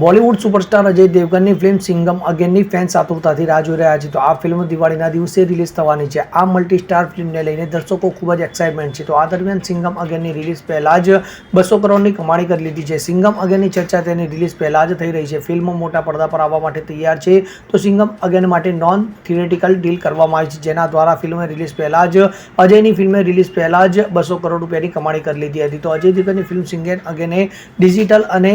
Bollywood superstar Ajay દેવગનની film Singham અગેનની fans આતુરતાથી રાહ જોઈ રહ્યા છે. તો આ ફિલ્મ દિવાળીના દિવસે રિલીઝ થવાની છે. આ મલ્ટી સ્ટાર ફિલ્મને લઈને દર્શકો ખૂબ જ એક્સાઇટમેન્ટ છે. તો આ દરમિયાન સિંગમ અગેનની રિલીઝ પહેલાં જ બસો કરોડની કમાણી કરી લીધી છે. સિંગમ અગેનની ચર્ચા તેની રિલીઝ પહેલાં જ થઈ રહી છે. ફિલ્મ મોટા પડદા પર આવવા માટે તૈયાર છે. તો સિંગમ અગેન માટે નોન થિયેટિકલ ડીલ કરવામાં આવી છે. જેના દ્વારા ફિલ્મ રિલીઝ પહેલાં જ અજયની ફિલ્મે રિલીઝ પહેલાં જ બસો કરોડ રૂપિયાની કમાણી કરી લીધી હતી. તો અજય દેવગનની ફિલ્મ સિંગમ અગેને ડિજિટલ અને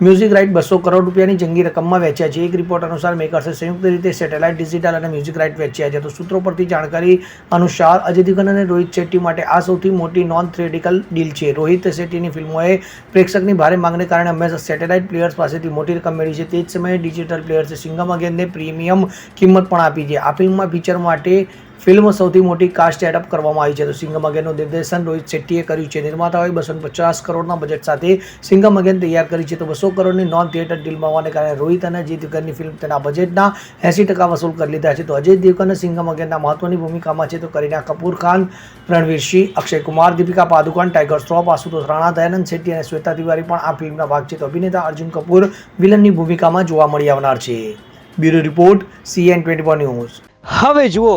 મ્યુઝિક રાઇટ બસો કરોડ રૂપિયાની જંગી રકમમાં વેચ્યા છે. એક રિપોર્ટ અનુસાર મેકર્સે સંયુક્ત રીતે સેટેલાઇટ ડિજિટલ અને મ્યુઝિક રાઇટ વેચ્યા છે. તો સૂત્રો પરથી જાણકારી અનુસાર અજય દેવગન અને રોહિત શેટ્ટી માટે આ સૌથી મોટી નોન થ્રેડિકલ ડીલ છે. રોહિત શેટ્ટીની ફિલ્મોએ પ્રેક્ષકની ભારે માંગને કારણે હંમેશા સેટેલાઇટ પ્લેયર્સ પાસેથી મોટી રકમ મેળવી છે. તે જ સમયે ડિજિટલ પ્લેયર્સે સિંગમ અગેનને પ્રીમિયમ કિંમત પણ આપી છે. આ ફિલ્મમાં ફીચર માટે ફિલ્મ સૌથી મોટી કાસ્ટ સેટઅપ કરવામાં આવી છે. તો સિંગમ અગેનનું નિર્દેશન રોહિત શેટ્ટીએ કર્યું છે. નિર્માતાઓએ બસો પચાસ કરોડના બજેટ સાથે સિંગમ અગેન તૈયાર કરી છે. તો બસો કરોડની નોન થિયેટર ડીલ હોવાને કારણે રોહિત અને અજય દેવગનની ફિલ્મ તેના બજેટના એંસી ટકા વસૂલ કરી લીધા છે. તો અજય દેવગન સિંગમ અગેનના મહત્વની ભૂમિકામાં છે. તો કરીના કપૂર ખાન, રણવીર સિંહ, અક્ષય કુમાર, દીપિકા પાદુકોણ, ટાઈગર શ્રોફ, આશુતોષ રાણા, દયાનંદ શેટ્ટી અને શ્વેતા તિવારી પણ આ ફિલ્મના ભાગ છે. તો અભિનેતા અર્જુન કપૂર વિલનની ભૂમિકામાં જોવા મળી આવનાર છે. Bureau report CN twenty news. હવે જુઓ